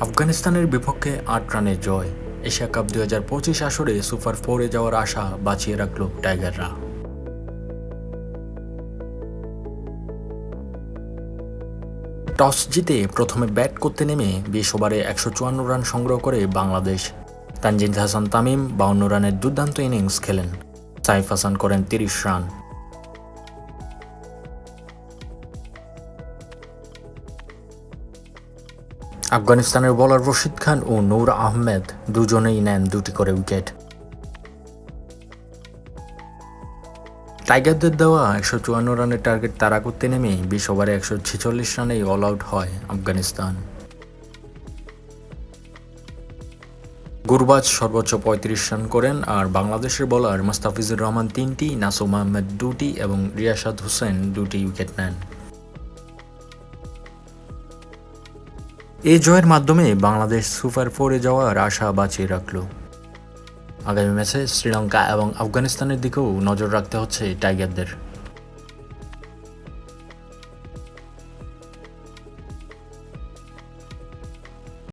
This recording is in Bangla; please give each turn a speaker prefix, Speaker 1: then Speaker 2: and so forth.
Speaker 1: আফগানিস্তানের বিপক্ষে আট রানের জয়। এশিয়া কাপ দুই হাজার পঁচিশ আসরে সুপার ফোরে যাওয়ার আশা বাঁচিয়ে রাখল টাইগাররা। টস জিতে প্রথমে ব্যাট করতে নেমে বিশ ওভারে একশো চুয়ান্ন রান সংগ্রহ করে বাংলাদেশ। তানজিদ হাসান তামিম বাউন্ন রানের দুর্দান্ত ইনিংস খেলেন। সাইফ হাসান করেন তিরিশ রান। আফগানিস্তানের বোলার রশিদ খান ও নূর আহমেদ দুজনেই নেন দুটি করে উইকেট। টাইগারদের দেওয়া একশো চুয়ান্ন রানের টার্গেট তারা করতে নেমে বিশ ওভারে একশো ছেচল্লিশ রানেই অল আউট হয় আফগানিস্তান। গুরবাজ সর্বোচ্চ পঁয়ত্রিশ রান করেন আর বাংলাদেশের বোলার মোস্তাফিজুর রহমান তিনটি, নাসুম আহমেদ দুটি এবং রিয়াসাদ হোসেন দুটি উইকেট নেন। এই জয়ের মাধ্যমে বাংলাদেশ সুপার ফোরে যাওয়ার আশা বাঁচিয়ে রাখল। আগামী ম্যাচে শ্রীলঙ্কা এবং আফগানিস্তানের দিকেও নজর রাখতে হচ্ছে টাইগারদের।